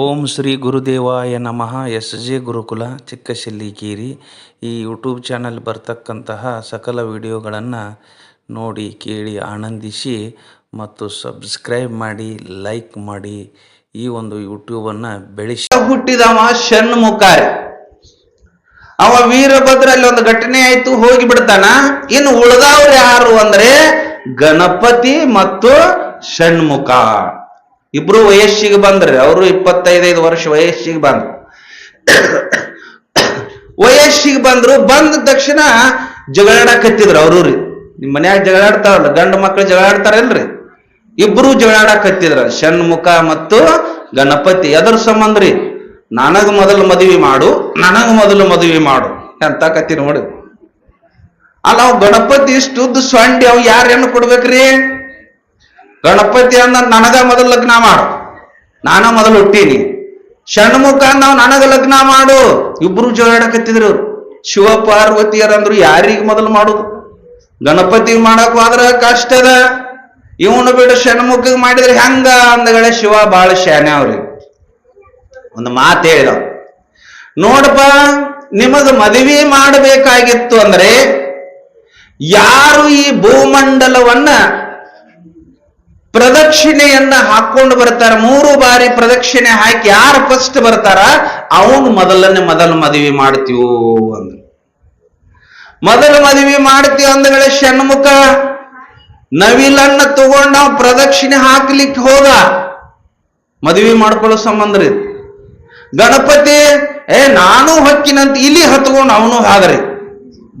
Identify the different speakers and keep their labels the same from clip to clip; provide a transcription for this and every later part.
Speaker 1: ಓಂ ಶ್ರೀ ಗುರುದೇವಾಯ ನಮಃ. S J ಗುರುಕುಲ ಚಿಕ್ಕಶಿಲ್ಲಿಕೇರಿ ಈ YouTube channel ಬರ್ತಕ್ಕಂತಹ ಸಕಲ ವಿಡಿಯೋಗಳನ್ನು ನೋಡಿ ಕೇಳಿ ಆನಂದಿಸಿ ಮತ್ತು ಸಬ್ಸ್ಕ್ರೈಬ್ ಮಾಡಿ, ಲೈಕ್ ಮಾಡಿ. ಈ ಒಂದು ಯೂಟ್ಯೂಬನ್ನು ಬೆಳೆಸಿ.
Speaker 2: ಹುಟ್ಟಿದವ ಷಣ್ಮುಖಾರಿ ಅವ ವೀರಭದ್ರ ಅಲ್ಲಿ ಒಂದು ಘಟನೆ ಆಯ್ತು, ಹೋಗಿ ಬಿಡ್ತಾನ. ಇನ್ನು ಉಳಿದವ್ರು ಯಾರು ಅಂದ್ರೆ ಗಣಪತಿ ಮತ್ತು ಷಣ್ಮುಖ ಇಬ್ರು ವಯಸ್ಸಿಗೆ ಬಂದ್ರಿ, ಅವರು ಇಪ್ಪತ್ತೈದೈದು ವರ್ಷ ವಯಸ್ಸಿಗೆ ಬಂದ್ರು. ವಯಸ್ಸಿಗೆ ಬಂದ್ರು, ಬಂದ ತಕ್ಷಣ ಜಗಳಾಡಕತ್ತಿದ್ರು ಅವ್ರು ರೀ ನಿಮ್ ಮನ್ಯಾಗ ಜಗಳಾಡ್ತಾರಲ್ಲ, ಗಂಡು ಮಕ್ಕಳು ಜಗಳಾಡ್ತಾರಲ್ರಿ? ಇಬ್ರು ಜಗಳಾಡಕತ್ತಿದ್ರ ಷಣ್ಮುಖ ಮತ್ತು ಗಣಪತಿ, ಅದರ ಸಂಬಂಧ ರೀ. ನನಗ ಮೊದಲು ಮದುವೆ ಮಾಡು, ನನಗ ಮೊದಲು ಮದುವೆ ಮಾಡು ಅಂತ ಕತ್ತಿ ನೋಡಿ. ಅಲ್ಲ, ಅವ್ ಗಣಪತಿ ಇಷ್ಟುದ್ದು ಸೊಂಡಿ ಅವ್ ಯಾರ ಹೆಣ್ಣು ಕೊಡ್ಬೇಕ್ರಿ? ಗಣಪತಿ ಅಂದ ನನಗ ಮೊದಲು ಲಗ್ನ ಮಾಡು. ನಾನ ಮೊದಲು ಹುಟ್ಟೀನಿ. ಷಣ್ಮುಖ ಅಂದ ಅವ್ ನನಗ ಲಗ್ನ ಮಾಡು. ಇಬ್ರು ಜೋಡಾಡಕತ್ತಿದ್ರು ಶಿವ ಪಾರ್ವತಿಯರಂದ್ರು ಯಾರಿಗ ಮೊದಲು ಮಾಡುದು? ಗಣಪತಿ ಮಾಡಕ್ ಹೋದ್ರ ಕಷ್ಟದ ಇವನು ಬಿಡು ಷಣ್ಮುಖ ಮಾಡಿದ್ರೆ ಹೆಂಗ ಅಂದಗಳೇ ಶಿವ ಬಾಳ ಶಾನೆ ಅವ್ರಿ. ಒಂದು ಮಾತು ಹೇಳಿದ ನೋಡಪ್ಪ, ನಿಮಗ ಮದುವೆ ಮಾಡಬೇಕಾಗಿತ್ತು ಅಂದ್ರೆ ಯಾರು ಈ ಭೂಮಂಡಲವನ್ನ ಪ್ರದಕ್ಷಿಣೆಯನ್ನ ಹಾಕೊಂಡು ಬರ್ತಾರ. ಮೂರು ಬಾರಿ ಪ್ರದಕ್ಷಿಣೆ ಹಾಕಿ ಯಾರು ಫಸ್ಟ್ ಬರ್ತಾರ? ಅವನು ಮೊದಲನೇ ಮೊದಲು ಮದುವೆ ಮಾಡ್ತೀವೋ ಅಂದ್ರು. ಮೊದಲು ಮದುವೆ ಮಾಡ್ತೀವಿ ಅಂದಗಳೇ ಷಣ್ಮುಖ, ನವಿಲನ್ನ ತಗೊಂಡು ನಾವು ಪ್ರದಕ್ಷಿಣೆ ಹಾಕ್ಲಿಕ್ಕೆ ಹೋದ. ಮದುವೆ ಮಾಡ್ಕೊಳ್ಳೋ ಸಂಬಂಧ ರೀ. ಗಣಪತಿ, ಏ, ನಾನು ಹೊಕ್ಕಿನಂತ, ಇಲ್ಲಿ ಹತ್ಕೊಂಡು ಅವನು ಹಾದ್ರಿ.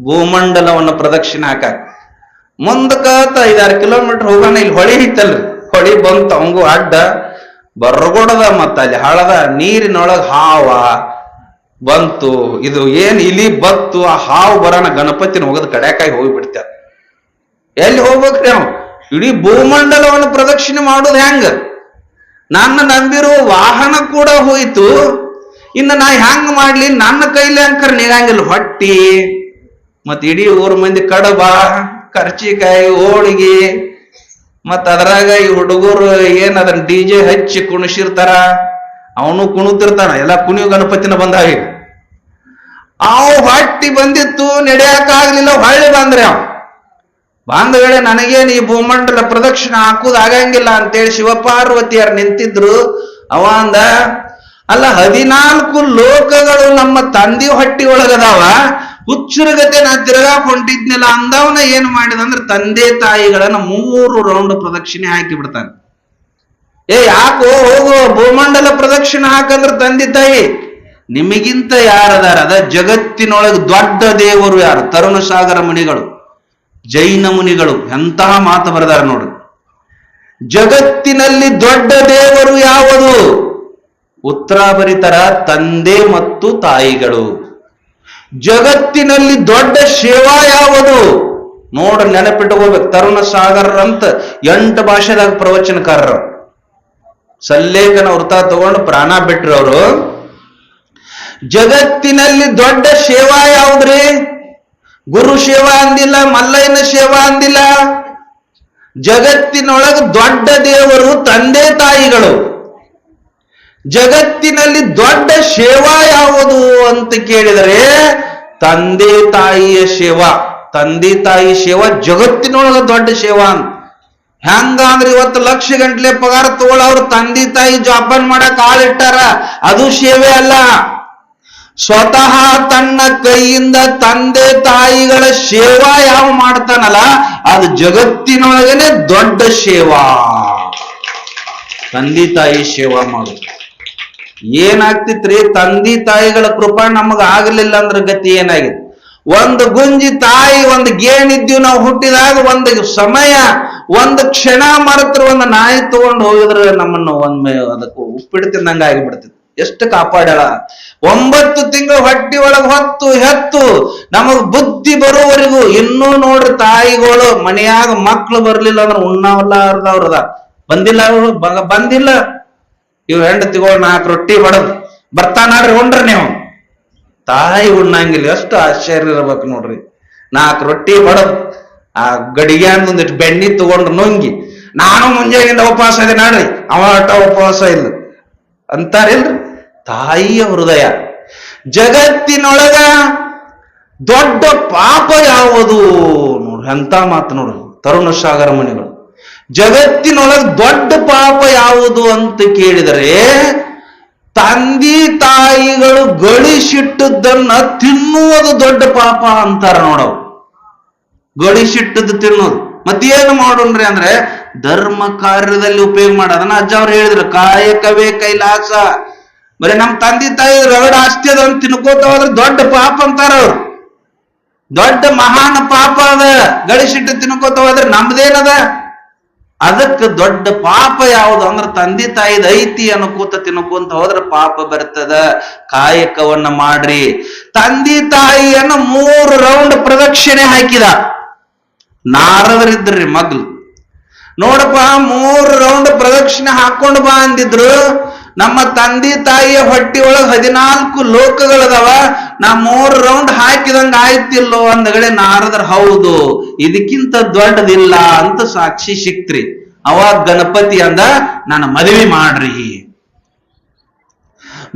Speaker 2: ಭೂಮಂಡಲವನ್ನು ಪ್ರದಕ್ಷಿಣೆ ಹಾಕ ಮುಂದಕ್ಕ ಐದಾರು ಕಿಲೋಮೀಟರ್ ಹೋಗೋಣ, ಇಲ್ಲಿ ಹೊಳಿ ಇತ್ತಲ್ರಿ ಹೊಳಿ ಬಂತು, ಅವಂಗೂ ಅಡ್ಡ, ಬರ್ಗೊಡದ ಮತ್ತ ಅಲ್ಲಿ ಹಳದ ನೀರಿನೊಳಗ ಹಾವ ಬಂತು. ಇದು ಏನ್ ಇಲಿ ಬತ್ತು, ಆ ಹಾವು ಬರೋಣ ಗಣಪತಿನ ಹೋಗದ ಕಡ್ಯಾಕಾಯಿ ಹೋಗಿಬಿಡ್ತಾರ ಎಲ್ಲಿ ಹೋಗ್ಬೇಕ್ರಿ ಅವ್ ಇಡೀ ಭೂಮಂಡಲವನ್ನು ಪ್ರದಕ್ಷಿಣೆ ಮಾಡೋದು ಹೆಂಗ? ನನ್ನ ನಂಬಿರುವ ವಾಹನ ಕೂಡ ಹೋಯಿತು. ಇನ್ನು ನಾ ಹೆಂಗ್ ಮಾಡ್ಲಿ? ನನ್ನ ಕೈಲಿ ಅಂಕರ್ ನೀರಂಗಿಲ್ಲ, ಹೊಟ್ಟಿ. ಮತ್ ಇಡೀ ಊರ್ ಮಂದಿ ಕಡಬ. ಕರ್ಚಿಕಾಯಿ ಹೋಳಿಗೆ ಮತ್ ಅದ್ರಾಗ ಈ ಹುಡುಗರು ಏನ್ ಅದನ್ನ ಡಿ ಜೆ ಹಚ್ಚಿ ಕುಣಿಸಿರ್ತಾರ, ಅವನು ಕುಣಿತಿರ್ತಾನ, ಎಲ್ಲ ಕುಣಿಯು ಗಣಪತಿನ ಬಂದಾಗ ಅವ್ ಹೊಟ್ಟಿ ಬಂದಿತ್ತು, ನಡೆಯಕ್ ಆಗ್ಲಿಲ್ಲ, ಹೊಳ್ಳಿ ಬಂದ್ರೆ ಅವ್. ಬಂದ ವೇಳೆ ನನಗೇನು ಈ ಭೂಮಂಡಲ ಪ್ರದಕ್ಷಿಣೆ ಹಾಕುದು ಆಗಂಗಿಲ್ಲ ಅಂತೇಳಿ ಶಿವಪಾರ್ವತಿಯರು ನಿಂತಿದ್ರು. ಅವ ಅಂದ, ಅಲ್ಲ, ಹದಿನಾಲ್ಕು ಲೋಕಗಳು ನಮ್ಮ ತಂದಿ ಹೊಟ್ಟಿ ಒಳಗದಾವ. ಹುಚ್ಚುರಗತೆ ನಾ ತಿರುಗಾಕೊಂಡಿದ್ನೆಲ್ಲ, ಅಂದವನ ಏನ್ ಮಾಡಿದ ಅಂದ್ರೆ ತಂದೆ ತಾಯಿಗಳನ್ನ ಮೂರು ರೌಂಡ್ ಪ್ರದಕ್ಷಿಣೆ ಹಾಕಿ ಬಿಡ್ತಾನೆ. ಏ, ಯಾಕೋ ಹೋಗು, ಭೂಮಂಡಲ ಪ್ರದಕ್ಷಿಣೆ ಹಾಕಂದ್ರ ತಂದೆ ತಾಯಿ, ನಿಮಗಿಂತ ಯಾರದಾರ ಅದ ಜಗತ್ತಿನೊಳಗೆ ದೊಡ್ಡ ದೇವರು ಯಾರು? ತರುಣ ಸಾಗರ ಮುನಿಗಳು, ಜೈನ ಮುನಿಗಳು, ಎಂತಹ ಮಾತು ಬರೆದಾರ ನೋಡು ಜಗತ್ತಿನಲ್ಲಿ ದೊಡ್ಡ ದೇವರು ಯಾವುದು? ಉತ್ತರಾಭರಿತರ ತಂದೆ ಮತ್ತು ತಾಯಿಗಳು. ಜಗತ್ತಿನಲ್ಲಿ ದೊಡ್ಡ ಸೇವಾ ಯಾವುದು? ನೋಡ ನೆನಪಿಟ್ಟುಕೋಬೇಕು ತರುಣ ಸಾಗರ ಅಂತ ಎಂಟು ಭಾಷೆದಾಗ ಪ್ರವಚನಕಾರರು. ಸಲ್ಲೇಖನ ವೃತ್ತ ತಗೊಂಡು ಪ್ರಾಣ ಬಿಟ್ರು ಅವರು ಜಗತ್ತಿನಲ್ಲಿ ದೊಡ್ಡ ಸೇವಾ ಯಾವುದ್ರಿ? ಗುರು ಸೇವಾ ಅಂದಿಲ್ಲ, ಮಲ್ಲಯ್ಯನ ಸೇವಾ ಅಂದಿಲ್ಲ. ಜಗತ್ತಿನೊಳಗೆ ದೊಡ್ಡ ದೇವರು ತಂದೆ ತಾಯಿಗಳು. ಜಗತ್ತಿನಲ್ಲಿ ದೊಡ್ಡ ಸೇವಾ ಯಾವುದು ಅಂತ ಕೇಳಿದರೆ ತಂದೆ ತಾಯಿಯ ಸೇವಾ ತಂದೆ ತಾಯಿ ಸೇವಾ ಜಗತ್ತಿನೊಳಗ ದೊಡ್ಡ ಸೇವಾ ಅಂತ. ಹೆಂಗ ಅಂದ್ರೆ ಇವತ್ತು ಲಕ್ಷ ಗಂಟ್ಲೆ ಪಗಾರ ತಗೊಳ್ಳ ಅವ್ರ ತಂದೆ ತಾಯಿ ಜೋಪಾನ ಮಾಡಕ್ ಆಳಿಟ್ಟಾರ ಅದು ಸೇವೆ ಅಲ್ಲ. ಸ್ವತಃ ತನ್ನ ಕೈಯಿಂದ ತಂದೆ ತಾಯಿಗಳ ಸೇವಾ ಯಾವ ಮಾಡ್ತಾನಲ್ಲ, ಅದು ಜಗತ್ತಿನೊಳಗನೆ ದೊಡ್ಡ ಸೇವಾ ತಂದೆ ತಾಯಿ ಸೇವಾ ಮಾಡು ಏನಾಗ್ತಿತ್ರಿ? ತಂದಿ ತಾಯಿಗಳ ಕೃಪಾ ನಮಗ ಆಗಲಿಲ್ಲ ಅಂದ್ರ ಗತಿ ಏನಾಗಿದೆ? ಒಂದು ಗುಂಜಿ ತಾಯಿ, ಒಂದು ಗೇಣಿದ್ದೀವಿ ನಾವು ಹುಟ್ಟಿದಾಗ, ಒಂದು ಸಮಯ, ಒಂದು ಕ್ಷಣ ಮರೆತ್ರ ಒಂದು ನಾಯಿ ತಗೊಂಡು ಹೋಗಿದ್ರೆ ನಮ್ಮನ್ನು ಒಮ್ಮೆ ಅದಕ್ಕೆ ಉಪ್ಪಿಟ್ಟು ತಿಂದಂಗ ಆಗಿಬಿಡ್ತಿತ್ತು. ಎಷ್ಟು ಕಾಪಾಡ್ಯಾಳ? ಒಂಬತ್ತು ತಿಂಗಳು ಹೊಟ್ಟಿ ಒಳಗೆ ಹೊತ್ತು ಹೆತ್ತು ನಮಗ್ ಬುದ್ಧಿ ಬರೋವರೆಗೂ ಇನ್ನೂ ನೋಡ್ರಿ ತಾಯಿಗಳು ಮನೆಯಾಗ ಮಕ್ಳು ಬರ್ಲಿಲ್ಲ ಅಂದ್ರೆ ಉಣ್ಣವಲ್ಲಾರ್ದವ್ರದ ಬಂದಿಲ್ಲ ಅವ್ರು, ಬಂದಿಲ್ಲ. ಇವ್ ಹೆಂಡತಿಗಳು ನಾಲ್ಕು ರೊಟ್ಟಿ ಬಡದ್ ಬರ್ತಾನಾಡ್ರಿ ಉಂಡ್ರಿ ನೀವು. ತಾಯಿ ಉಣ್ಣಂಗಿಲ್ಲ, ಎಷ್ಟು ಆಶ್ಚರ್ಯ ಇರ್ಬೇಕು ನೋಡ್ರಿ. ನಾಲ್ಕು ರೊಟ್ಟಿ ಬಡದ್ ಆ ಗಡಿಗೆ ಒಂದಿಟ್ಟು ಬೆಣ್ಣಿ ತಗೊಂಡ್ರು ನುಂಗಿ. ನಾನು ಮುಂಜಾನೆಯಿಂದ ಉಪವಾಸ ಇದೆ ನಾಡ್ರಿ. ಅವ ಉಪವಾಸ ಇಲ್ಲ. ಅಂತಾರಿಲ್ರಿ ತಾಯಿಯ ಹೃದಯ. ಜಗತ್ತಿನೊಳಗ ದೊಡ್ಡ ಪಾಪ ಯಾವುದು ನೋಡ್ರಿ? ಅಂತ ಮಾತು ನೋಡ್ರಿ? ತರುಣ ಸಾಗರ ಮುನಿಗಳು. ಜಗತ್ತಿನೊಳಗ ದೊಡ್ಡ ಪಾಪ ಯಾವುದು ಅಂತ ಕೇಳಿದರೆ, ತಂದಿ ತಾಯಿಗಳು ಗಳಿಸಿಟ್ಟದ್ದನ್ನ ತಿನ್ನುವುದು ದೊಡ್ಡ ಪಾಪ ಅಂತಾರ ನೋಡವು ಗಳಿಸಿಟ್ಟದ್ದು ತಿನ್ನೋದು ಮತ್ತೇನು ಮಾಡೋಣ್ರಿ ಅಂದ್ರೆ, ಧರ್ಮ ಕಾರ್ಯದಲ್ಲಿ ಉಪಯೋಗ ಮಾಡ ಅದನ್ನ ಅಜ್ಜ ಅವ್ರು ಹೇಳಿದ್ರು ಕಾಯಕವೇ ಕೈಲಾಸ. ಬರೀ ನಮ್ ತಂದೆ ತಾಯಿ ರಗಡ ಆಸ್ತಿ ಅದ ಅಂತ ತಿನ್ಕೋತ ಹೋದ್ರೆ ದೊಡ್ಡ ಪಾಪ ಅಂತಾರ ಅವ್ರು. ದೊಡ್ಡ ಮಹಾನ್ ಪಾಪ ಅದ. ಗಳಿಸಿಟ್ಟು ತಿನ್ಕೋತ ಹೋದ್ರೆ ನಮ್ದೇನದ? ಅದಕ್ಕೆ ದೊಡ್ಡ ಪಾಪ ಯಾವುದು ಅಂದ್ರೆ ತಂದೆ ತಾಯಿದ ಐತಿ ಅನ್ಕೋತ ತಿನ್ಕೊಂತ ಹೋದ್ರೆ ಪಾಪ ಬರ್ತದ. ಕಾಯಕವನ್ನ ಮಾಡ್ರಿ. ತಂದೆ ತಾಯಿಯನ್ನ ಮೂರು ರೌಂಡ್ ಪ್ರದಕ್ಷಿಣೆ ಹಾಕಿದ. ನಾರದರಿದ್ರಿ ಮಗ್ಲು. ನೋಡಪ್ಪ, ಮೂರು ರೌಂಡ್ ಪ್ರದಕ್ಷಿಣೆ ಹಾಕೊಂಡು ಬಾ ಅಂದಿದ್ರು ನಮ್ಮ ತಂದೆ ತಾಯಿಯ ಹೊಟ್ಟಿ ಒಳಗ್ ಹದಿನಾಲ್ಕು ಲೋಕಗಳದವ ನಾ ಮೂರ್ ರೌಂಡ್ ಹಾಕಿದಂಗ ಆಯ್ತಿಲ್ಲೋ ಅಂದಗಡೆ ನಾರದ್ರ, ಹೌದು, ಇದಕ್ಕಿಂತ ದೊಡ್ಡದಿಲ್ಲ ಅಂತ ಸಾಕ್ಷಿ ಸಿಕ್ತ್ರಿ. ಅವಾಗ ಗಣಪತಿ ಅಂದ, ನನ್ನ ಮದುವೆ ಮಾಡ್ರಿ.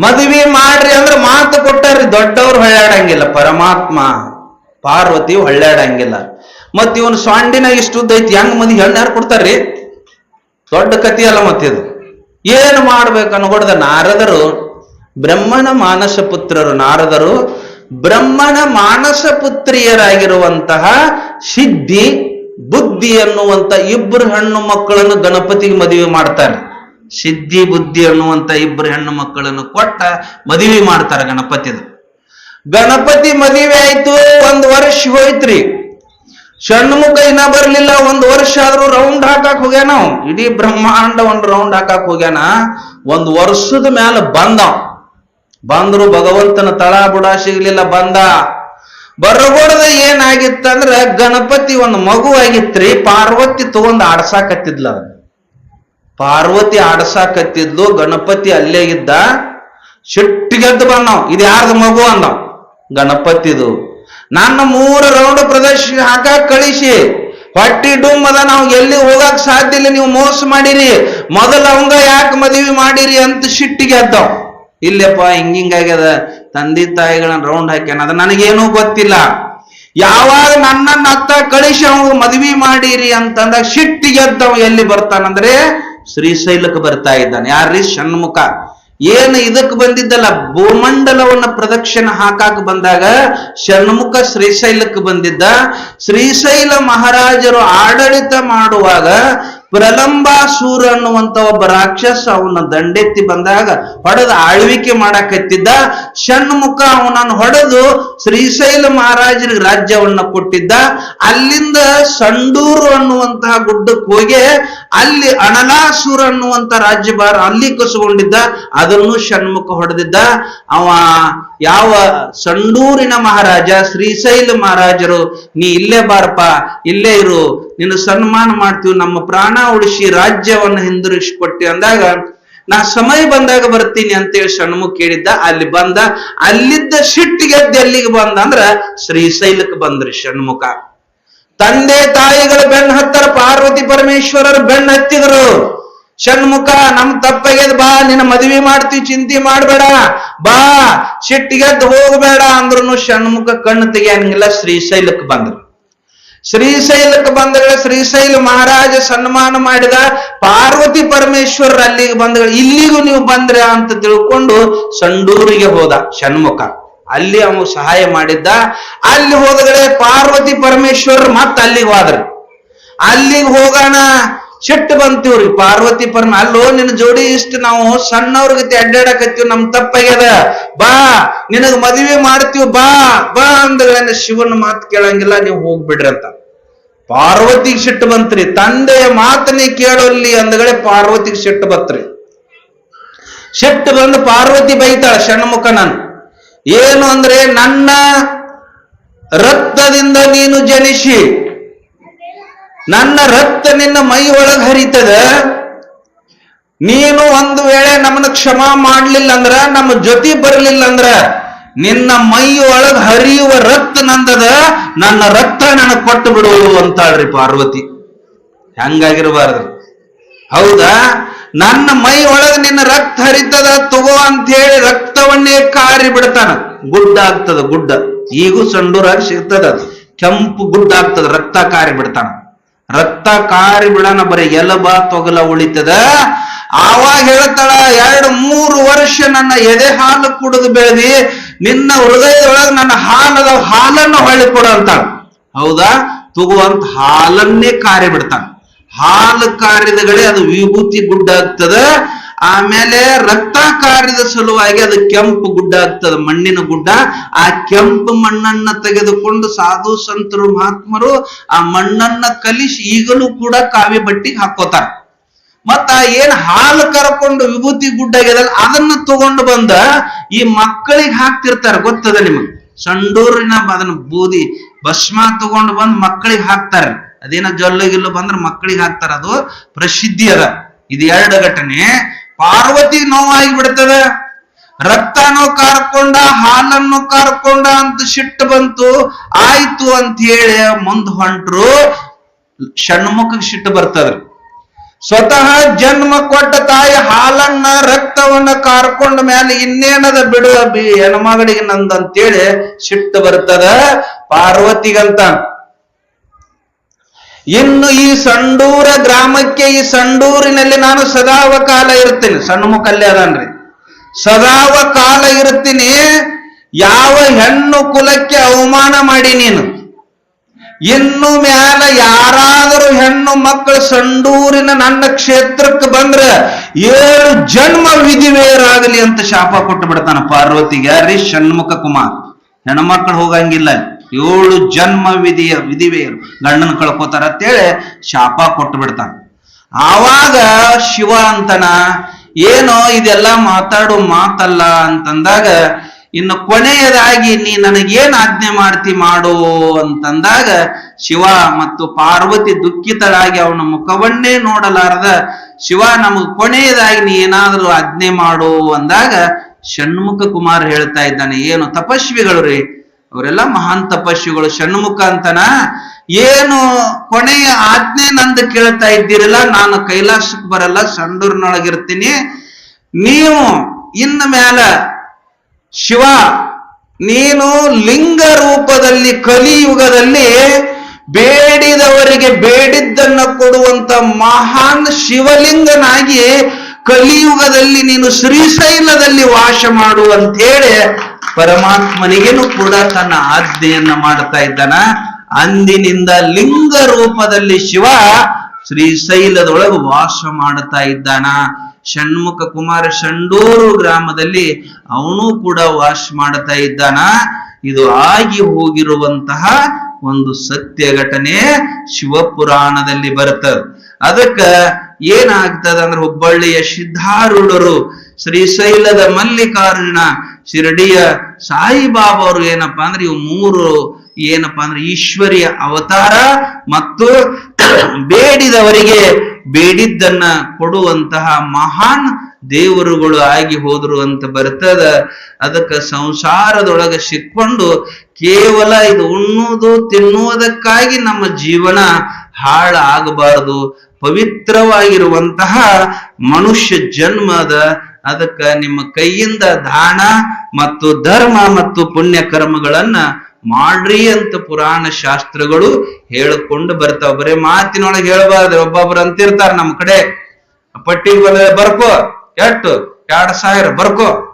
Speaker 2: ಮದುವೆ ಮಾಡ್ರಿ ಅಂದ್ರೆ ಮಾತು ಕೊಟ್ಟಾರ್ರಿ, ದೊಡ್ಡವ್ರು ಹೊಳ್ಳಾಡಂಗಿಲ್ಲ, ಪರಮಾತ್ಮ ಪಾರ್ವತಿ ಹೊಳ್ಳಾಡಂಗಿಲ್ಲ. ಮತ್ ಇವನ್ ಸೊಂಡಿನ ಇಷ್ಟು ಉದ್ದ ಐತಿ, ಹೆಂಗ್ ಮಂದಿ ಹೆಣ್ಣು ಯಾರು ಕೊಡ್ತಾರ್ರಿ? ದೊಡ್ಡ ಕತಿ ಅಲ್ಲ ಮತ್ತಿದು ಏನು ಮಾಡ್ಬೇಕು ಅನ್ಕೊಡ್ದ ನಾರದರು, ಬ್ರಹ್ಮನ ಮಾನಸ ಪುತ್ರರು ನಾರದರು, ಬ್ರಹ್ಮನ ಮಾನಸ ಪುತ್ರಿಯರಾಗಿರುವಂತಹ ಸಿದ್ಧಿ, ಬುದ್ಧಿ ಅನ್ನುವಂತ ಇಬ್ಬರು ಹೆಣ್ಣು ಮಕ್ಕಳನ್ನು ಗಣಪತಿಗೆ ಮದುವೆ ಮಾಡ್ತಾರೆ. ಸಿದ್ಧಿ, ಬುದ್ಧಿ ಅನ್ನುವಂತ ಇಬ್ಬರು ಹೆಣ್ಣು ಮಕ್ಕಳನ್ನು ಕೊಟ್ಟ ಮದುವೆ ಮಾಡ್ತಾರೆ ಗಣಪತಿದು. ಗಣಪತಿ ಮದುವೆ ಆಯ್ತು, ಒಂದ್ ವರ್ಷ ಹೋಯ್ತ್ರಿ. ಷಣ್ಮುಖ ಇನ್ನ ಬರ್ಲಿಲ್ಲ, ಒಂದು ವರ್ಷ ಆದ್ರೂ ರೌಂಡ್ ಹಾಕಾಕ್ ಹೋಗ್ಯಾನ. ಇಡೀ ಬ್ರಹ್ಮಾಂಡ ಒಂದು ರೌಂಡ್ ಹಾಕಾಕ್ ಹೋಗ್ಯಾನ. ಒಂದ್ ವರ್ಷದ ಮ್ಯಾಲ ಬಂದ ಬಂದ್ರು ಭಗವಂತನ ತಳ ಬುಡ ಸಿಗ್ಲಿಲ್ಲ, ಬಂದ. ಬರಗೊಡದ ಏನಾಗಿತ್ತಂದ್ರ ಗಣಪತಿ ಒಂದು ಮಗು ಆಗಿತ್ರಿ ಪಾರ್ವತಿ ತಗೊಂಡ್ ಆಡ್ಸಾಕತ್ತಿದ್ಲ ಪಾರ್ವತಿ ಆಡ್ಸಾಕತ್ತಿದ್ಲು, ಗಣಪತಿ ಅಲ್ಲೇ ಇದ್ದ ಸಿಟ್ಟಿಗೆದ್ದು ಬಂದವ್. ಇದು ಯಾರ್ದು ಮಗು ಅಂದವ್? ಗಣಪತಿದು. ನನ್ನ ಮೂರು ರೌಂಡ್ ಪ್ರದೇಶ ಹಾಕ ಕಳಿಸಿ. ಹೊಟ್ಟಿ ಡುಮ್ ಅದ, ನಾವು ಎಲ್ಲಿ ಹೋಗಕ್ ಸಾಧ್ಯ ಇಲ್ಲ, ನೀವು ಮೋಸ ಮಾಡಿರಿ. ಮೊದಲ ಅವಂಗ ಯಾಕೆ ಮದುವೆ ಮಾಡಿರಿ ಅಂತ ಸಿಟ್ಟಿಗೆ ಎದ್ದವ್. ಇಲ್ಲಪ್ಪ ಹಿಂಗಿಂಗಾಗ್ಯದ ತಂದೆ ತಾಯಿಗಳನ್ನ ರೌಂಡ್ ಹಾಕ್ಯಾನ. ಅದ ನನಗೇನೂ ಗೊತ್ತಿಲ್ಲ. ಯಾವಾಗ ನನ್ನನ್ನ ಅತ್ತ ಕಳಿಸಿ ಅವ್ ಮದ್ವಿ ಮಾಡಿರಿ ಅಂತಂದಾಗ ಸಿಟ್ಟಿಗೆ ಎದ್ದವ ಎಲ್ಲಿ ಬರ್ತಾನಂದ್ರೆ ಶ್ರೀಶೈಲಕ್ಕೆ ಬರ್ತಾ ಇದ್ದಾನೆ. ಯಾರ್ರೀ? ಷಣ್ಮುಖ. ಏನು ಇದಕ್ಕೆ ಬಂದಿದ್ದಲ್ಲ? ಭೂಮಂಡಲವನ್ನ ಪ್ರದಕ್ಷಿಣ ಹಾಕಾಕ ಬಂದಾಗ ಷಣ್ಮುಖ ಶ್ರೀಶೈಲಕ್ಕೆ ಬಂದಿದ್ದ. ಶ್ರೀಶೈಲ ಮಹಾರಾಜರು ಆಡಳಿತ ಮಾಡುವಾಗ ಪ್ರಲಂಬಾಸೂರ ಅನ್ನುವಂತ ಒಬ್ಬ ರಾಕ್ಷಸ ಅವನ ದಂಡೆತ್ತಿ ಬಂದಾಗ ಹೊಡೆದು ಆಳ್ವಿಕೆ ಮಾಡಕತ್ತಿದ್ದ ಷಣ್ಮುಖ ಅವನನ್ನು ಹೊಡೆದು ಶ್ರೀಶೈಲ ಮಹಾರಾಜರಿಗೆ ರಾಜ್ಯವನ್ನ ಕೊಟ್ಟಿದ್ದ. ಅಲ್ಲಿಂದ ಸಂಡೂರು ಅನ್ನುವಂತಹ ಗುಡ್ಡಕ್ಕೆ ಹೋಗಿ ಅಲ್ಲಿ ಅಣಲಾಸೂರ ಅನ್ನುವಂತ ರಾಜ್ಯಭಾರ ಅಲ್ಲಿ ಕಸಗೊಂಡಿದ್ದ. ಅದನ್ನು ಷಣ್ಮುಖ ಹೊಡೆದಿದ್ದ. ಅವ ಯಾವ ಸಂಡೂರಿನ ಮಹಾರಾಜ, ಶ್ರೀಶೈಲ ಮಹಾರಾಜರು, ನೀ ಇಲ್ಲೇ ಬಾರಪ್ಪ, ಇಲ್ಲೇ ಇರು, ನಿನ್ನ ಸನ್ಮಾನ ಮಾಡ್ತೀವಿ, ನಮ್ಮ ಪ್ರಾಣ ಉಳಿಸಿ ರಾಜ್ಯವನ್ನು ಹಿಂದಿರುಗಿಸಿಕೊಟ್ಟಿ ಅಂದಾಗ, ನಾ ಸಮಯ ಬಂದಾಗ ಬರ್ತೀನಿ ಅಂತೇಳಿ ಷಣ್ಮುಖ ಕೇಳಿದ್ದ, ಅಲ್ಲಿ ಬಂದ, ಅಲ್ಲಿದ್ದ ಸಿಟ್ಟಿಗೆದ್ದು ಎಲ್ಲಿಗೆ ಬಂದ ಅಂದ್ರ ಶ್ರೀಶೈಲಕ್ಕೆ ಬಂದ್ರಿ ಷಣ್ಮುಖ. ತಂದೆ ತಾಯಿಗಳ ಬೆನ್ನ ಹತ್ತರ ಪಾರ್ವತಿ ಪರಮೇಶ್ವರರು ಬೆನ್ನ ಹತ್ತಿದ್ರು. ಷಣ್ಮುಖ, ನಮ್ ತಪ್ಪಗೆದ್ ಬಾ, ನಿನ್ನ ಮದುವೆ ಮಾಡ್ತೀವಿ ಚಿಂತೆ ಮಾಡ್ಬೇಡ. ಬಾ ಸಿಟ್ಟಿಗೆದ್ದು ಹೋಗಬೇಡ ಅಂದ್ರೂ ಷಣ್ಮುಖ ಕಣ್ಣು ತೆಗಿಯಂಗಿಲ್ಲ, ಶ್ರೀಶೈಲಕ್ಕೆ ಬಂದ್ರು. ಶ್ರೀಶೈಲಕ್ಕೆ ಬಂದಗಳ ಶ್ರೀಶೈಲ ಮಹಾರಾಜ ಸನ್ಮಾನ ಮಾಡಿದ ಪಾರ್ವತಿ ಪರಮೇಶ್ವರ ಅಲ್ಲಿಗೆ ಬಂದಗಳ ಇಲ್ಲಿಗೂ ನೀವು ಬಂದ್ರೆ ಅಂತ ತಿಳ್ಕೊಂಡು ಸಂಡೂರಿಗೆ ಹೋದ ಷಣ್ಮುಖ. ಅಲ್ಲಿ ಅವನು ಸಹಾಯ ಮಾಡಿದ್ದ. ಅಲ್ಲಿ ಹೋದಗಡೆ ಪಾರ್ವತಿ ಪರಮೇಶ್ವರ್ ಮತ್ತೆ ಅಲ್ಲಿಗೆ ಹೋದ್ರು. ಅಲ್ಲಿಗೆ ಹೋಗೋಣ ಸಿಟ್ಟು ಬಂತೀವ್ರಿ. ಪಾರ್ವತಿ ಪರಮ, ಅಲ್ಲೋ, ನಿನ್ನ ಜೋಡಿ ಇಷ್ಟು ನಾವು ಸಣ್ಣವ್ರಿಗೆ ಅಡ್ಡಾಡಕತ್ತೀವಿ, ನಮ್ ತಪ್ಪಾಗ್ಯದ. ಬಾ, ನಿನಗ ಮದುವೆ ಮಾಡ್ತೀವಿ, ಬಾ ಬಾ ಅಂದಗಳನ್ನ ಶಿವನ ಮಾತು ಕೇಳಂಗಿಲ್ಲ, ನೀವು ಹೋಗ್ಬಿಡ್ರಿ ಅಂತ. ಪಾರ್ವತಿಗೆ ಸಿಟ್ಟು ಬಂತ್ರಿ. ತಂದೆಯ ಮಾತನೇ ಕೇಳಲ್ಲಿ ಅಂದಗಳೇ ಪಾರ್ವತಿಗೆ ಸಿಟ್ಟು ಬತ್ರಿ. ಸಿಟ್ಟು ಬಂದು ಪಾರ್ವತಿ ಬೈತಾಳ ಷಣ್ಮುಖ ನಾನು. ಏನು ಅಂದ್ರೆ ನನ್ನ ರಕ್ತದಿಂದ ನೀನು ಜನಿಸಿ ನನ್ನ ರಕ್ತ ನಿನ್ನ ಮೈ ಒಳಗ್ ಹರಿತದ? ನೀನು ಒಂದು ವೇಳೆ ನಮ್ಮನ್ನ ಕ್ಷಮ ಮಾಡ್ಲಿಲ್ಲ ಅಂದ್ರ ನಮ್ಮ ಜೊತೆ ಬರಲಿಲ್ಲ ಅಂದ್ರ ನಿನ್ನ ಮೈ ಒಳಗ ಹರಿಯುವ ರಕ್ತ ನಂದದ? ನನ್ನ ರಕ್ತ ನನಗೆ ಕೊಟ್ಟು ಬಿಡುವುದು ಅಂತಾಳ್ರಿ ಪಾರ್ವತಿ. ಹೆಂಗಾಗಿರ್ಬಾರ್ದು? ಹೌದಾ? ನನ್ನ ಮೈ ಒಳಗೆ ನಿನ್ನ ರಕ್ತ ಹರಿತದ, ತಗೋ ಅಂತ ಹೇಳಿ ರಕ್ತವನ್ನೇ ಕಾರಿ ಬಿಡ್ತಾನ. ಗುಡ್ಡ ಆಗ್ತದ, ಗುಡ್ಡ. ಈಗೂ ಸಂಡೂರಾಗಿ ಸಿಗ್ತದ. ಕೆಂಪು ಗುಡ್ಡ ಆಗ್ತದ, ರಕ್ತ ಕಾರಿ ಬಿಡ್ತಾನ. ರಕ್ತ ಕಾರಿ ಬಿಡನ ಬರೀ ಎಲಬ ತೊಗಲ ಉಳಿತದ? ಆವಾಗ ಹೇಳ್ತಾಳ, ಎರಡು ಮೂರು ವರ್ಷ ನನ್ನ ಎದೆ ಹಾಲು ಕುಡಿದು ಬೆಳೆದಿ, ನಿನ್ನ ಹೃದಯದೊಳಗೆ ನನ್ನ ಹಾಲದ ಹಾಲನ್ನು ಹೊಳ್ಳಿ ಕೊಡ ಅಂತಾಳ. ಹೌದಾ? ತಗುವಂತ ಹಾಲನ್ನೇ ಕಾರಿ ಬಿಡ್ತಾನ ಹಾಲು ಕಾರ್ಯದಗಳೇ ಅದು ವಿಭೂತಿ ಗುಡ್ಡ ಆಗ್ತದ. ಆಮೇಲೆ ರಕ್ತ ಸಲುವಾಗಿ ಅದು ಕೆಂಪು ಗುಡ್ಡ ಆಗ್ತದೆ, ಮಣ್ಣಿನ ಗುಡ್ಡ. ಆ ಕೆಂಪು ಮಣ್ಣನ್ನ ತೆಗೆದುಕೊಂಡು ಸಾಧು ಸಂತರು, ಮಹಾತ್ಮರು ಆ ಮಣ್ಣನ್ನ ಕಲಿಸಿ ಈಗಲೂ ಕೂಡ ಕಾವಿ ಬಟ್ಟಿಗೆ ಹಾಕೋತಾರ. ಮತ್ತ ಏನ್ ಹಾಲು ಕರಕೊಂಡು ವಿಭೂತಿ ಗುಡ್ಡ ಆಗ್ಯದಲ್ಲ ಅದನ್ನ ತಗೊಂಡು ಬಂದ ಈ ಮಕ್ಕಳಿಗೆ ಹಾಕ್ತಿರ್ತಾರ, ಗೊತ್ತದ ನಿಮಗೆ? ಸಂಡೂರಿನ ಅದನ್ನ ಬೂದಿ ಭಸ್ಮ ತಗೊಂಡು ಬಂದ್ ಮಕ್ಕಳಿಗೆ ಹಾಕ್ತಾರ. ಅದೇನ ಜೊಲ್ಲಗಿಲ್ಲು ಬಂದ್ರ ಮಕ್ಕಳಿಗೆ ಹಾಕ್ತಾರ, ಅದು ಪ್ರಸಿದ್ಧಿ ಅದ. ಇದು ಎರಡು ಘಟನೆ. ಪಾರ್ವತಿಗೆ ನೋವಾಗಿ ಬಿಡ್ತದೆ ರಕ್ತನೂ ಕಾರ್ಕೊಂಡ, ಹಾಲನ್ನು ಕಾರ್ಕೊಂಡ ಅಂತ ಸಿಟ್ಟು ಬಂತು. ಆಯ್ತು ಅಂತ ಹೇಳಿ ಮುಂದ್ ಹೊಂಟ್ರು. ಷಣ್ಮುಖಕ್ಕೆ ಸಿಟ್ಟು ಬರ್ತದ್ರಿ. ಸ್ವತಃ ಜನ್ಮ ಕೊಟ್ಟ ತಾಯಿ ಹಾಲನ್ನ, ರಕ್ತವನ್ನ ಕಾರ್ಕೊಂಡ ಮೇಲೆ ಇನ್ನೇನದ ಬಿಡು ಹೆಣ್ಮಗಳಿಗೆ ನಂದಂತೇಳಿ ಸಿಟ್ಟು ಬರ್ತದ. ಪಾರ್ವತಿಗಂತ ಇನ್ನು ಈ ಸಂಡೂರ ಗ್ರಾಮಕ್ಕೆ ಈ ಸಂಡೂರಿನಲ್ಲಿ ನಾನು ಸದಾವ ಕಾಲ ಇರ್ತೀನಿ ಸಣ್ಣಮುಖಲ್ಲೇ ಅದನ್ರಿ. ಸದಾವ ಕಾಲ ಯಾವ ಹೆಣ್ಣು ಕುಲಕ್ಕೆ ಅವಮಾನ ಮಾಡಿ ನೀನು? ಇನ್ನು ಮ್ಯಾಲ ಯಾರಾದರೂ ಹೆಣ್ಣು ಮಕ್ಕಳು ಸಂಡೂರಿನ ನನ್ನ ಕ್ಷೇತ್ರಕ್ಕೆ ಬಂದ್ರ ಏಳು ಜನ್ಮ ವಿಧಿವೇರಾಗಲಿ ಅಂತ ಶಾಪ ಕೊಟ್ಟು ಬಿಡ್ತಾನ ಪಾರ್ವತಿಗೆ ರೀ ಷಣ್ಮುಖ ಕುಮಾರ್ ಹೆಣ್ಮಕ್ಳು ಹೋಗಂಗಿಲ್ಲ. ಏಳು ಜನ್ಮ ವಿಧಿಯ ವಿಧಿವೆಯರು ಗಂಡನ ಕಳ್ಕೋತಾರ ಅಂತೇಳಿ ಶಾಪ ಕೊಟ್ಟು ಬಿಡ್ತಾನೆ. ಆವಾಗ ಶಿವ ಅಂತನ ಏನೋ ಇದೆಲ್ಲ ಮಾತಾಡೋ ಮಾತಲ್ಲ ಅಂತಂದಾಗ, ಇನ್ನು ಕೊನೆಯದಾಗಿ ನೀ ನನಗೇನು ಆಜ್ಞೆ ಮಾಡ್ತಿ ಮಾಡು ಅಂತಂದಾಗ ಶಿವ ಮತ್ತು ಪಾರ್ವತಿ ದುಃಖಿತಳಾಗಿ ಅವನ ಮುಖವನ್ನೇ ನೋಡಲಾರದ ಶಿವ ನಮಗ್ ಕೊನೆಯದಾಗಿ ನೀ ಏನಾದರೂ ಆಜ್ಞೆ ಮಾಡು ಅಂದಾಗ ಷಣ್ಮುಖ ಕುಮಾರ್ ಹೇಳ್ತಾ ಇದ್ದಾನೆ, ಏನು ತಪಸ್ವಿಗಳು ರೀ? ಅವರೆಲ್ಲ ಮಹಾನ್ ತಪಸ್ವಿಗಳು ಷಣ್ಮುಖ ಅಂತನ ಏನು ಕೊನೆಯ ಆಜ್ಞೆ ನಂದು ಕೇಳ್ತಾ ಇದ್ದೀರಲ್ಲ, ನಾನು ಕೈಲಾಸಕ್ಕೆ ಬರಲ್ಲ ಸಂಡೂರ್ನೊಳಗಿರ್ತೀನಿ ನೀವು ಇನ್ನ ಮ್ಯಾಲ ಶಿವ, ನೀನು ಲಿಂಗ ರೂಪದಲ್ಲಿ, ಕಲಿಯುಗದಲ್ಲಿ ಬೇಡಿದವರಿಗೆ ಬೇಡಿದ್ದನ್ನ ಕೊಡುವಂತ ಮಹಾನ್ ಶಿವಲಿಂಗನಾಗಿ ಕಲಿಯುಗದಲ್ಲಿ ನೀನು ಶ್ರೀಶೈಲದಲ್ಲಿ ವಾಸ ಮಾಡು ಅಂತ ಹೇಳಿ ಪರಮಾತ್ಮನಿಗೇನು ಕೂಡ ತನ್ನ ಆಜ್ಞೆಯನ್ನ ಮಾಡ್ತಾ ಇದ್ದಾನ? ಅಂದಿನಿಂದ ಲಿಂಗ ರೂಪದಲ್ಲಿ ಶಿವ ಶ್ರೀಶೈಲದೊಳಗೆ ವಾಸ ಮಾಡುತ್ತಾ ಇದ್ದಾನ. ಷಣ್ಮುಖ ಕುಮಾರ ಶಂಡೂರು ಗ್ರಾಮದಲ್ಲಿ ಅವನು ಕೂಡ ವಾಸ ಮಾಡ್ತಾ ಇದ್ದಾನ. ಇದು ಆಗಿ ಹೋಗಿರುವಂತಹ ಒಂದು ಸತ್ಯ ಘಟನೆ ಶಿವಪುರಾಣದಲ್ಲಿ ಬರ್ತದೆ ಅದಕ್ಕ ಏನಾಗ್ತದ ಅಂದ್ರೆ ಹುಬ್ಬಳ್ಳಿಯ ಸಿದ್ಧಾರೂಢರು ಶ್ರೀಶೈಲದ ಮಲ್ಲಿಕಾರ್ಜುನ ಶಿರಡಿಯ ಸಾಯಿಬಾಬಾ ಅವರು ಏನಪ್ಪಾ ಅಂದ್ರೆ ಇವು ಮೂರು ಏನಪ್ಪಾ ಅಂದ್ರೆ ಈಶ್ವರಿಯ ಅವತಾರ ಮತ್ತು ಬೇಡಿದವರಿಗೆ ಬೇಡಿದ್ದನ್ನ ಕೊಡುವಂತಹ ಮಹಾನ್ ದೇವರುಗಳು ಆಗಿ ಹೋದ್ರು ಅಂತ ಬರ್ತದ. ಅದಕ್ಕ ಸಂಸಾರದೊಳಗೆ ಸಿಕ್ಕೊಂಡು ಕೇವಲ ಇದು ಉಣ್ಣುವುದು, ತಿನ್ನುವುದಕ್ಕಾಗಿ ನಮ್ಮ ಜೀವನ ಹಾಳಾಗಬಾರದು. ಪವಿತ್ರವಾಗಿರುವಂತಹ ಮನುಷ್ಯ ಜನ್ಮದ ಅದಕ್ಕ ನಿಮ್ಮ ಕೈಯಿಂದ ದಾನ ಮತ್ತು ಧರ್ಮ ಮತ್ತು ಪುಣ್ಯ ಕರ್ಮಗಳನ್ನ ಮಾಡ್ರಿ ಅಂತ ಪುರಾಣ ಶಾಸ್ತ್ರಗಳು ಹೇಳಿಕೊಂಡು ಬರ್ತಾವ. ಬರೀ ಮಾತಿನೊಳಗೆ ಹೇಳಬಾರ್ದು. ಒಬ್ಬೊಬ್ರು ಅಂತಿರ್ತಾರ ನಮ್ಮ ಕಡೆ. ಪಟ್ಟಿ ಬರ್ಕೋ. ಎಷ್ಟು ಎರಡ್ ಸಾವಿರ ಬರ್ಕೋ.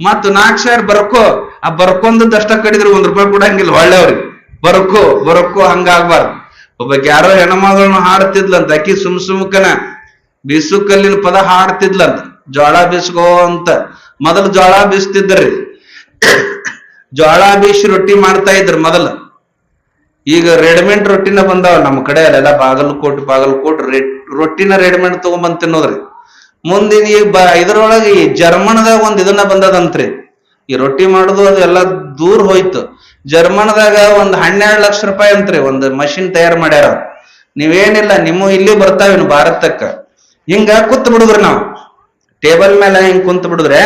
Speaker 2: ಮತ್ತು ನಾಲ್ಕು ಸಾವಿರ ಬರ್ಕೋ. ಆ ಬರ್ಕೊಂಡದಷ್ಟ ಕಡಿದ್ರೆ ಒಂದ್ ರೂಪಾಯಿ ಕೊಡಂಗಿಲ್ಲ. ಒಳ್ಳೆಯವ್ರಿಗೆ. ಬರ್ಕೋ ಬರ್ಕೋ, ಹಂಗಾಗ್ಬಾರ್ದು. ಒಬ್ಬ ಯಾರೋ ಹೆಣ್ಮಗಳನ್ನು ಹಾಡ್ತಿದ್ಲಂತ. ಅಕ್ಕಿ ಸುಮ್ ಸುಮ್ಕನ ಬೀಸು ಕಲ್ಲಿನ ಪದ ಹಾಡ್ತಿದ್ಲಂತ. ಜೋಳ ಬೀಸ್ಕೋ ಅಂತ. ಮೊದಲು ಜೋಳ ಬೀಸ್ತಿದ್ರಿ. ಜೋಳ ಬೀಸಿ ರೊಟ್ಟಿ ಮಾಡ್ತಾ ಇದ್ರು ಮೊದಲು. ಈಗ ರೆಡಿಮೇಡ್ ರೊಟ್ಟಿನ ಬಂದಾವ ನಮ್ಮ ಕಡೆ ಅಲ್ಲೆಲ್ಲ ಬಾಗಲಕೋಟ್ ಬಾಗಲಕೋಟ್ ರೊಟ್ಟಿನ ರೆಡಿಮೇಡ್ ತಗೊಂಬಂದ್ ತಿನ್ನೋದ್ರಿ. ಮುಂದಿನ ಈಗ ಇದ್ರೊಳಗೆ ಈ ಜರ್ಮನ್ದಾಗ ಒಂದ್ ಇದನ್ನ ಬಂದದಂತ್ರಿ. ಈ ರೊಟ್ಟಿ ಮಾಡೋದು ಅದೆಲ್ಲ ದೂರ ಹೋಯ್ತು. ಜರ್ಮನ್ದಾಗ ಒಂದ್ ಹನ್ನೆರಡು ಲಕ್ಷ ರೂಪಾಯಿ ಅಂತ್ರಿ ಒಂದು ಮಷಿನ್ ತಯಾರು ಮಾಡ್ಯಾರ. ನೀವೇನಿಲ್ಲ, ನಿಮ್ಮ ಇಲ್ಲಿ ಬರ್ತಾವೇನು ಭಾರತಕ್ಕ? ಹಿಂಗ ಕೂತ್ ಬಿಡುದ್ರಿ ನಾವು. ಟೇಬಲ್ ಮೇಲೆ ಹಿಂಗ್ ಕುಂತ ಬಿಡುದ್ರೆ?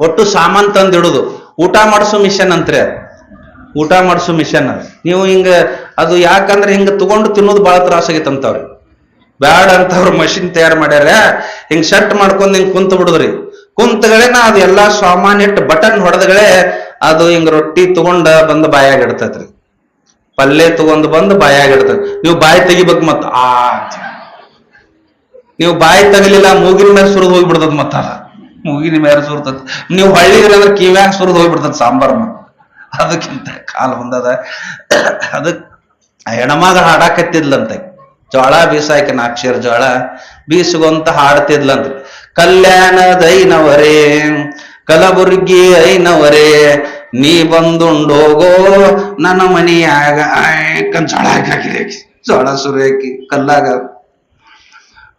Speaker 2: ಒಟ್ಟು ಸಾಮಾನ್ ತಂದಿಡುದು. ಊಟ ಮಾಡಿಸೋ ಮಿಷನ್ ಅಂತ್ರಿ. ಊಟ ಮಾಡಿಸೋ ಮಿಷನ್. ನೀವು ಹಿಂಗ, ಅದು ಯಾಕಂದ್ರೆ ಹಿಂಗ ತಗೊಂಡು ತಿನ್ನೋದು ಬಹಳ ತ್ರಾಸ ಆಗೈತಂತವ್ರಿ. ಬ್ಯಾಡ ಅಂತ ಮಷಿನ್ ತಯಾರು ಮಾಡ್ಯಾರ. ಹಿಂಗ್ ಶರ್ಟ್ ಮಾಡ್ಕೊಂಡ್ ಹಿಂಗ್ ಕುಂತ ಬಿಡುದ್ರಿ. ಕುಂತಗಳೇನ ಅದು ಎಲ್ಲಾ ಸಾಮಾನ್ ಇಟ್ಟು ಬಟನ್ ಹೊಡೆದಗಳೇ ಅದು ಹಿಂಗ್ ರೊಟ್ಟಿ ತಗೊಂಡ ಬಂದು ಬಾಯಾಗಿಡ್ತೈತ್ರಿ ಪಲ್ಯ ತಗೊಂಡ್ ಬಂದು ಇಡ್ತೈತಿ ನೀವು ಬಾಯಿ ತೆಗಿಬೇಕು ಮತ್ತ. ಆ. ನೀವು ಬಾಯಿ ತಗಲಿಲ್ಲ, ಮೂಗಿನ ಮೇಲೆ ಸುರಿದು ಹೋಗ್ಬಿಡ್ತದ ಮತ್ತ ಮೂಗಿನ ಮೇಲೆ ಸುರ್ತದ. ನೀವು ಹಳ್ಳಿದ್ರಿ ಅಂದ್ರೆ ಕಿವ್ಯಾಗ ಸುರಿದು ಹೋಗ್ಬಿಡ್ತದ ಸಾಂಬಾರ್ ಅದಕ್ಕಿಂತ ಕಾಲ ಬಂದದ ಅದಕ್ ಹೆಣಮಗ ಹಾಡಾಕತ್ತಿದ್ಲಂತೆ. ಜೋಳ ಬೀಸಾಯ್ಕೆ ನಾಕ್ಷರ ಜೋಳ ಬೀಸುಗೊಂತ ಹಾಡ್ತಿದ್ಲಂತ. ಕಲ್ಯಾಣದೈನವರೇ ಕಲಬುರ್ಗಿ ಐನವರೇ, ನೀ ಬಂದುಂಡೋಗೋ ನನ್ನ ಮನೆಯಾಗ. ಆಯ್ಕಂದ್ ಜೋಳ ಹಾಕಿ ಜೋಳ ಸುರಿಯಾಕಿ, ಕಲ್ಲಾಗ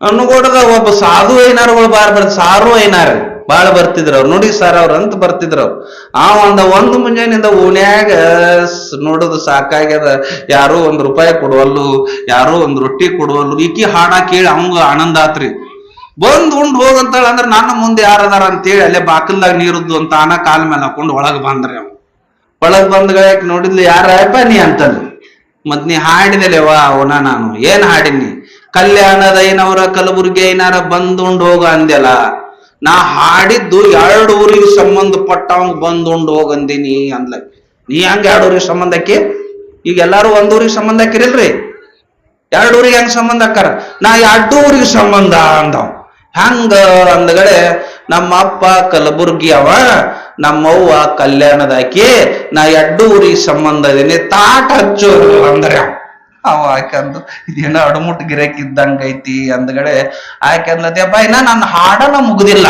Speaker 2: ಅನ್ಗೋಡದ ಒಬ್ಬ ಸಾಧು ಐನಾರುಗಳು ಬಾಳ ಬರ್ತ ಸಾರು ಐನಾರ ಬಾಳ ಬರ್ತಿದ್ರು ಅವ್ರು. ನೋಡಿ ಸರ್ ಅವ್ರ ಅಂತ ಬರ್ತಿದ್ರು ಅವ್ರು. ಆ ಒಂದ ಒಂದು ಮುಂಜಾನಿಂದ ಓಣ್ಯಾಗ ನೋಡೋದು ನೋಡುದು ಸಾಕಾಗ್ಯದ. ಯಾರೋ ಒಂದ್ ರೂಪಾಯಿ ಕೊಡುವಲ್ಲು, ಯಾರೋ ಒಂದ್ ರೊಟ್ಟಿ ಕೊಡುವಲ್ಲು, ಈಕಿ ಹಾಡ ಕೇಳಿ ಅವಂಗ ಆನಂದ ಆತ್ರಿ. ಬಂದ್ ಉಂಡ್ ಹೋಗಂತಾಳ ಅಂದ್ರೆ ನನ್ನ ಮುಂದೆ ಯಾರದಾರ ಅಂತೇಳಿ ಅಲ್ಲೇ ಬಾಕಲ್ದಾಗ ನೀರುದ್ದು ಅಂತ ಆನ ಕಾಲ ಮೇಲೆ ಹಾಕೊಂಡು ಒಳಗ್ ಬಂದ್ರಿ ಅವ್ ಒಳಗ್ ಬಂದ್ಗಳಾಕ ನೋಡಿದ್ಲು ಯಾರಪ್ಪ ನೀ ಅಂತಂದ್ರು ಮತ್ ನೀ ಹಾಡಿದೆಲೆವ ಅವನ ನಾನು. ಏನ್ ಹಾಡಿನಿ ಕಲ್ಯಾಣದ ಏನವರ ಕಲಬುರ್ಗಿ ಏನಾರ ಬಂದುಂಡ್ ಹೋಗ ಅಂದೆಲ್ಲ ನಾ ಹಾಡಿದ್ದು ಎರಡು ಊರಿಗೆ ಬಂದುಂಡು ಹೋಗ ಅಂದಿನಿ ಅಂದ್ಲ. ನೀ ಹಂಗ ಎರಡು ಊರಿಗೆ ಸಂಬಂಧಕ್ಕೆ ಈಗ ಎಲ್ಲಾರು ಒಂದೂರಿಗೆ ಸಂಬಂಧ ಹಾಕಿರಿಲ್ರಿ ಎರಡು ಊರಿಗೆ ಹೆಂಗ್ ಸಂಬಂಧ ಹಾಕಾರ ನಾ ಎರಡು ಊರಿಗೆ ಸಂಬಂಧ ಅಂದವ್. ಹಂಗ ಅಂದಗಡೆ ನಮ್ಮ ಅಪ್ಪ ಕಲಬುರ್ಗಿ ಅವ ನಮ್ಮವ್ವ ಕಲ್ಯಾಣದಾಕಿ ನಾ ಎರಡು ಊರಿಗೆ ಸಂಬಂಧ ಇದೀನಿ, ತಾಟ ಹಚ್ಚು ಅಂದ್ರೆ ಅವ. ಆಯ್ಕಂದು ಇದೇನೋ ಅಡಮುಟ್ ಗಿರಕ್ ಇದ್ದಂಗ ಐತಿ ಅಂದಗಡೆ ಆಯ್ಕಂದ್ಲತ್ಯಪ್ಪ ಇನ್ನ ನನ್ನ ಹಾಡನ ಮುಗುದಿಲ್ಲ.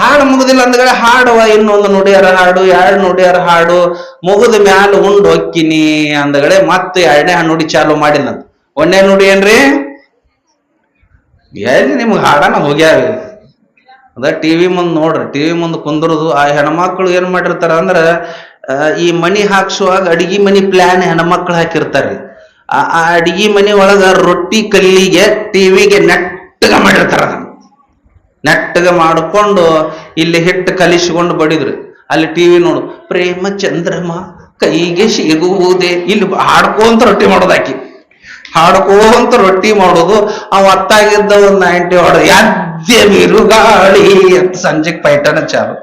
Speaker 2: ಹಾಡು ಮುಗುದಿಲ್ಲ ಅಂದಗಡೆ ಹಾಡುವ ಇನ್ನೊಂದು ನುಡಿಯರ ಹಾಡು, ಎರಡು ನುಡಿಯರ ಹಾಡು, ಮುಗಿದ ಮ್ಯಾಲ ಉಂಡು ಹೊಕ್ಕಿನಿ ಅಂದಗಡೆ ಮತ್ತೆ ಎರಡನೇ ನುಡಿ ಚಾಲು ಮಾಡಿಲ್ಲ ಒಂದನೇ ನುಡಿ ಏನ್ರಿ? ಎಲ್ಲಿ ನಿಮ್ಗೆ ಹಾಡನ ಹೋಗ್ಯಾವ? ಅದ ಟಿವಿ ಮುಂದೆ ನೋಡ್ರಿ ಟಿವಿ ಮುಂದೆ ಕುಂದ್ರದು, ಆ ಹೆಣ್ಮಕ್ಳು ಏನ್ ಮಾಡಿರ್ತಾರ ಅಂದ್ರ ಈ ಮನಿ ಹಾಕ್ಸುವಾಗ ಅಡಿಗೆ ಮನಿ ಪ್ಲಾನ್ ಹೆಣ್ಮಕ್ಳು ಹಾಕಿರ್ತಾರ್ರಿ. ಆ ಅಡಿಗೆ ಮನೆ ಒಳಗ ರೊಟ್ಟಿ ಕಲ್ಲಿಗೆ ಟಿವಿಗೆ ನೆಟ್ಟಗ ಮಾಡಿರ್ತಾರ ಅದನ್ನ. ನೆಟ್ಟಗ ಮಾಡಿಕೊಂಡು ಇಲ್ಲಿ ಹಿಟ್ಟು ಕಲಿಸಿಕೊಂಡು ಬಡಿದ್ರು. ಅಲ್ಲಿ ಟಿವಿ ನೋಡು, ಪ್ರೇಮ ಚಂದ್ರಮ ಕೈಗೆ ಸಿಗುವುದೇ. ಇಲ್ಲಿ ಹಾಡ್ಕೊಂತ ರೊಟ್ಟಿ ಮಾಡೋದಾಕಿ ಹಾಡ್ಕೋಂತ ರೊಟ್ಟಿ ಮಾಡೋದು, ಅವ ಅತ್ತಾಗಿದ್ದ ಒಂದು ನೈಂಟಿ ಹೊಡೆದು ಯಾದ್ಯ ಬಿರುಗಾಳಿ ಅಂತ ಸಂಜೆಗೆ ಪೈಟನ ಚಾಲು.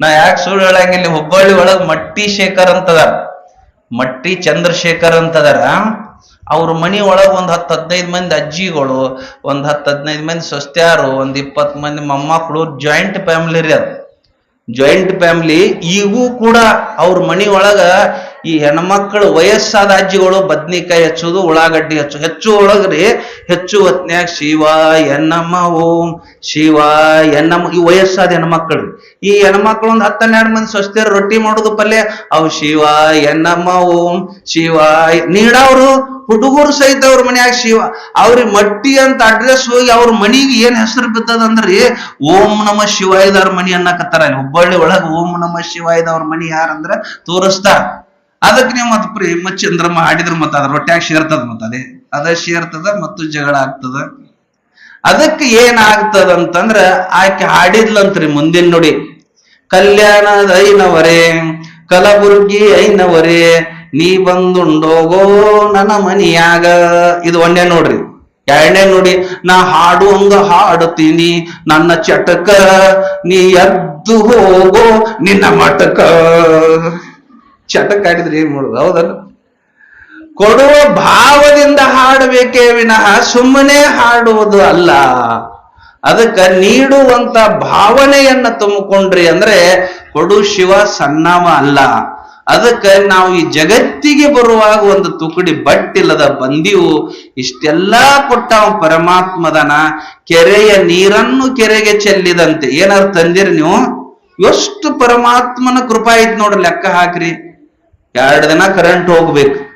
Speaker 2: ನಾ ಯಾಕೆ ಸುಳ್ಳು ಹೇಳಂಗಿಲ್ಲ, ಹುಬ್ಬಳ್ಳಿ ಒಳಗೆ ಮಟ್ಟಿ ಶೇಖರ್ ಅಂತದಾರ. ಮಟ್ಟಿ ಚಂದ್ರಶೇಖರ್ ಅಂತದಾರ. ಅವ್ರ ಮನಿ ಒಳಗ್ ಒಂದ್ ಹತ್ತು ಹದಿನೈದು ಮಂದಿ ಅಜ್ಜಿಗಳು, ಒಂದ್ ಹತ್ತು ಹದಿನೈದು ಮಂದಿ ಸೊಸ್ತ್ಯಾರು, ಒಂದ್ ಇಪ್ಪತ್ ಮಂದಿ ಮೊಮ್ಮಕ್ಕಳು ಜಾಯಿಂಟ್ ಫ್ಯಾಮಿಲಿ ರೀ ಅದು. ಜಾಯಿಂಟ್ ಫ್ಯಾಮಿಲಿ ಈಗೂ ಕೂಡ ಅವ್ರ ಮನಿ ಒಳಗ ಈ ಹೆಣ್ಮಕ್ಳು ವಯಸ್ಸಾದ ಅಜ್ಜಿಗಳು ಬದ್ನಿಕಾಯಿ ಹಚ್ಚೋದು, ಉಳ್ಳಾಗಡ್ಡಿ ಹಚ್ಚು, ಹೆಚ್ಚು ಒಳಗ್ರಿ, ಹೆಚ್ಚು ಹೊತ್ನ್ಯಾಗ ಶಿವ ಎನ್ನಮ್ಮ ಓಂ ಶಿವ ಎನ್ನಮ್ಮ ಈ ವಯಸ್ಸಾದ ಹೆಣ್ಮಕ್ಳು. ಈ ಹೆಣ್ಮಕ್ಳು ಒಂದ್ ಹತ್ತನ್ನೆರಡು ಮಂದಿ ಸ್ವಸ್ಥರು ರೊಟ್ಟಿ ಮಾಡೋದು ಪಲ್ಯ, ಅವು ಶಿವ ಎನ್ನಮ್ಮ ಓಂ ಶಿವ ನೀಡವ್ರು ಹುಡುಗರು ಸಹಿತ ಅವ್ರ ಮನ್ಯಾಗ ಶಿವ. ಅವ್ರಿಗೆ ಮಟ್ಟಿ ಅಂತ ಅಡ್ರೆಸ್ ಹೋಗಿ ಅವ್ರ ಮನಿಗೆ ಏನ್ ಹೆಸರು ಬಿದ್ದದಂದ್ರಿ? ಓಂ ನಮ ಶಿವಾಯದವ್ರ ಮನಿ ಅನ್ನಕತ್ತಾರ ಹುಬ್ಬಳ್ಳಿ ಒಳಗ ಓಂ ನಮ ಶಿವಾಯದವ್ರ ಮನಿ ಯಾರಂದ್ರ ತೋರಿಸ್ತಾರ. ಅದಕ್ಕೆ ನೀವು ಮತ್ ಪ್ರೇಮ ಚಂದ್ರಮ್ಮ ಮಾಡಿದ್ರ ಮತ್ತ ಅದ ರೊಟ್ಟ್ಯಾಗ ಸೇರ್ತದ ಮತ್ತ ಅದೇ. ಅದ ಸೇರ್ತದ ಮತ್ತು ಜಗಳ ಆಗ್ತದ. ಅದಕ್ಕೆ ಏನಾಗ್ತದ ಅಂತಂದ್ರ ಆಕೆ ಹಾಡಿದ್ಲಂತ್ರಿ ಮುಂದಿನ ನುಡಿ. ಕಲ್ಯಾಣದ ಐನವರೇ ಕಲಬುರ್ಗಿ ಐನವರೇ ನೀ ಬಂದುಂಡೋಗೋ ನನ್ನ ಮನಿಯಾಗ. ಇದು ಒಂದೇ ನೋಡ್ರಿ. ಎರಡನೇ ನೋಡಿ, ನಾ ಹಾಡುವಂಗ ಹಾಡುತ್ತೀನಿ ನನ್ನ ಚಟಕ. ನೀ ಎದ್ದು ಹೋಗೋ ನಿನ್ನ ಮಟಕ. ಚಟಕ ಆಡಿದ್ರೆ ಏನ್ ಮಾಡುದು? ಹೌದಲ್ಲ? ಕೊಡುವ ಭಾವದಿಂದ ಹಾಡಬೇಕೇ ವಿನಃ ಸುಮ್ಮನೆ ಹಾಡುವುದು ಅಲ್ಲ. ಅದಕ್ಕ ನೀಡುವಂತ ಭಾವನೆಯನ್ನ ತುಂಬಿಕೊಂಡ್ರಿ ಅಂದ್ರೆ ಕೊಡು ಶಿವ ಸನ್ನಾಮ ಅಲ್ಲ. ಅದಕ್ಕ ನಾವು ಈ ಜಗತ್ತಿಗೆ ಬರುವಾಗ ಒಂದು ತುಕಡಿ ಬಟ್ಟಿಲ್ಲದ ಬಂದಿವು ಇಷ್ಟೆಲ್ಲಾ ಕೊಟ್ಟವ ಪರಮಾತ್ಮದನ ಕೆರೆಯ ನೀರನ್ನು ಕೆರೆಗೆ ಚೆಲ್ಲಿದಂತೆ. ಏನಾದ್ರು ತಂದಿರಿ ನೀವು? ಎಷ್ಟು ಪರಮಾತ್ಮನ ಕೃಪಾ ಐತ್ ನೋಡ್ರಿ ಲೆಕ್ಕ ಹಾಕ್ರಿ. ಎರಡು ದಿನ ಕರೆಂಟ್ ಹೋಗ್ಬೇಕು.